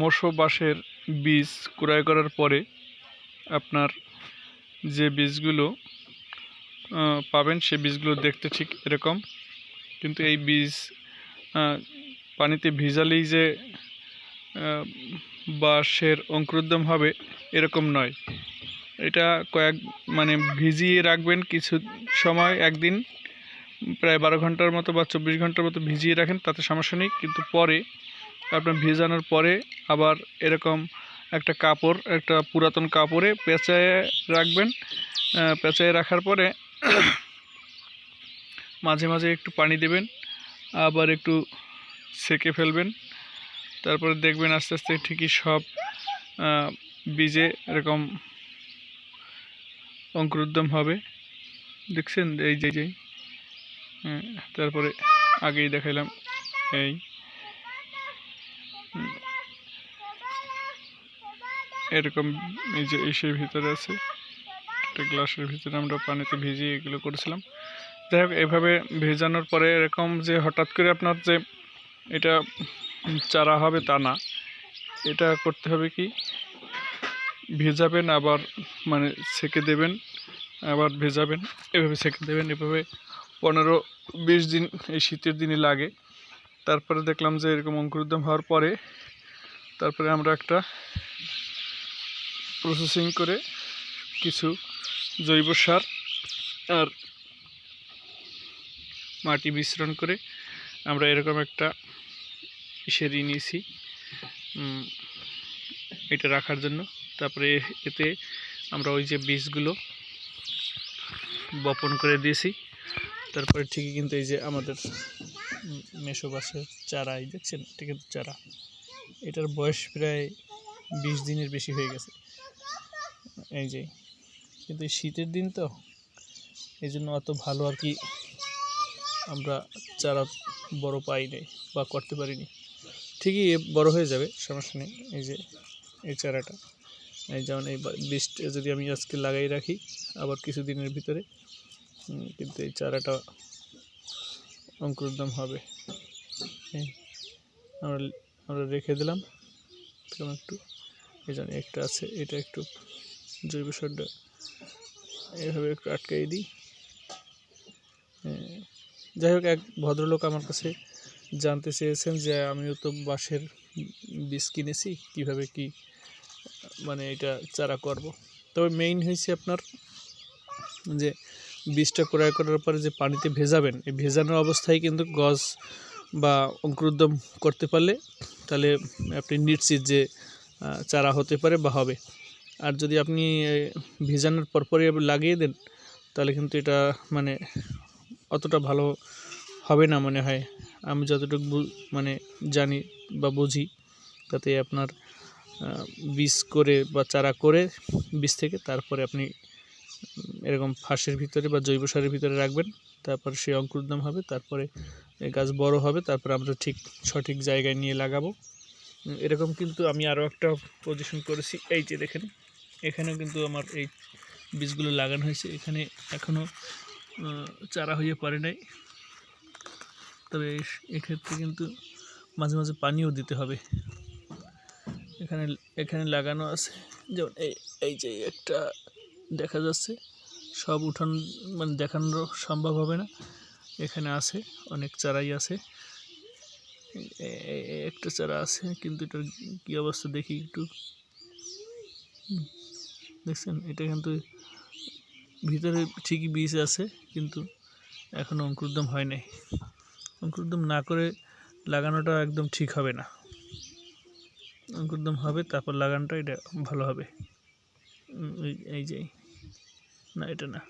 মোশো বাঁশের বীজ ক্রয় করার পরে আপনার যে বীজগুলো পাবেন সে বীজগুলো দেখতে ঠিক এরকম। কিন্তু এই বীজ পানিতে ভিজালেই যে বাঁশের অঙ্কুরোদ্গম হবে এরকম নয়। এটা কয়েক মানে ভিজিয়ে রাখবেন কিছু সময়, একদিন, প্রায় বারো ঘণ্টার মতো বা চব্বিশ ঘণ্টার মতো ভিজিয়ে রাখেন, তাতে সমস্যা নেই। কিন্তু পরে আপনার ভিজানোর পরে আবার এরকম একটা কাপড় একটা পুরাতন কাপড়ে পেঁচায় রাখবেন। পেঁচায় রাখার পরে মাঝে মাঝে একটু পানি দেবেন আবার একটু সেকে ফেলবেন। তারপরে দেখবেন আস্তে আস্তে ঠিকই সব বীজে এরকম অঙ্কুরোদ্গম হবে। দেখছেন? এই যে যে। হ্যাঁ, তারপরে আগেই দেখাইলাম এই। এরকম এই যে ইসের ভিতরে আছে। একটা গ্লাসের ভিতরে আমরা পানিতে ভিজিয়ে এগুলো করেছিলাম। যাই হোক, এভাবে ভেজানোর পরে এরকম যে হঠাৎ করে আপনার যে এটা চারা হবে তা না। এটা করতে হবে কি? ভেজাবেন, আবার মানে সেকে দেবেন, আবার ভেজাবেন। এভাবে সেকে দেবেন, এভাবে পনেরো বিশ দিন, এই শীতের দিনে লাগে। তারপরে দেখলাম যে এরকম অঙ্কুরোদ্গম হওয়ার পরে তারপরে আমরা একটা প্রসেসিং করে কিছু জৈব সার আর মাটি মিশ্রণ করে আমরা এরকম একটা ইসেরি নিয়েছি এটা রাখার জন্য। তারপরে এতে আমরা ওই যে বীজগুলো বপন করে দিয়েছি। তারপরে ঠিকই কিন্তু এই যে আমাদের মেসো বাসের চারা, এই দেখছেন? এটা কিন্তু চারা। এটার বয়স প্রায় বিশ দিনের বেশি হয়ে গেছে। এই যে, কিন্তু শীতের দিন তো এই জন্য অত ভালো আর কি আমরা চারা বড় পাই নাই বা করতে পারিনি। ঠিকই বড় হয়ে যাবে, সমস্যা নেই। এই যে, এই চারাটা, এই যেমন এই বীজটা যদি আমি আজকে লাগাই রাখি, আবার কিছু দিনের ভিতরে কিন্তু এই চারাটা অঙ্কুরোদ্গম হবে। আমরা আমরা রেখে দিলাম। কেমন একটু এই জন্য একটা আছে, এটা একটু জৈব সারটা এভাবে একটু আটকাই দিই। যাই হোক, এক ভদ্রলোক আমার কাছে জানতে চেয়েছেন যে আমিও তো বাঁশের বীজ কিনেছি, কীভাবে কি মানে এটা চারা করব। তবে মেইন হয়েছে আপনার যে বীজটা ক্রয় করার পরে যে পানিতে ভেজাবেন, এই ভেজানোর অবস্থায় কিন্তু গজ বা অঙ্কুরোদ্গম করতে পারলে তাহলে আপনি নিশ্চিত যে চারা হতে পারে বা হবে। আর যদি আপনি ভেজানোর পরপরই লাগিয়ে দেন, তাহলে কিন্তু এটা মানে অতটা ভালো হবে না মনে হয়। আমি যতটুকু মানে জানি বা বুঝি, তাতে আপনার বীজ করে বা চারা করে বীজ থেকে তারপরে আপনি এরকম ফাঁসের ভিতরে বা জৈব সারের ভিতরে রাখবেন, তারপর সে অঙ্কুরোদ্গম হবে, তারপরে গাছ বড় হবে, তারপর আমরা ঠিক সঠিক জায়গায় নিয়ে লাগাবো। এরকম কিন্তু আমি আরও একটা পজিশন করেছি, এই যে দেখেন, এখানেও কিন্তু আমার এই বীজগুলো লাগানো হয়েছে, এখানে এখনও চারা হয়ে পারে নাই। তবে এক্ষেত্রে কিন্তু মাঝে মাঝে পানিও দিতে হবে। এখানে এখানে লাগানো আছে, যেমন এই এই যে একটা দেখা যাচ্ছে। সব উঠান মানে দেখানো সম্ভব হবে না। এখানে আছে, অনেক চারাই আছে। একটা চারা আছে, কিন্তু এটার কী অবস্থা দেখি একটু। দেখছেন, এটা কিন্তু ভিতরে ঠিকই বীজ আছে, কিন্তু এখনও অঙ্কুরোদ্গম হয় নাই। অঙ্কুরোদ্গম না করে লাগানোটা একদম ঠিক হবে না। অঙ্কুরোদ্গম হবে, তারপর লাগানোটা এটা ভালো হবে। এই- এই যে। না এটা না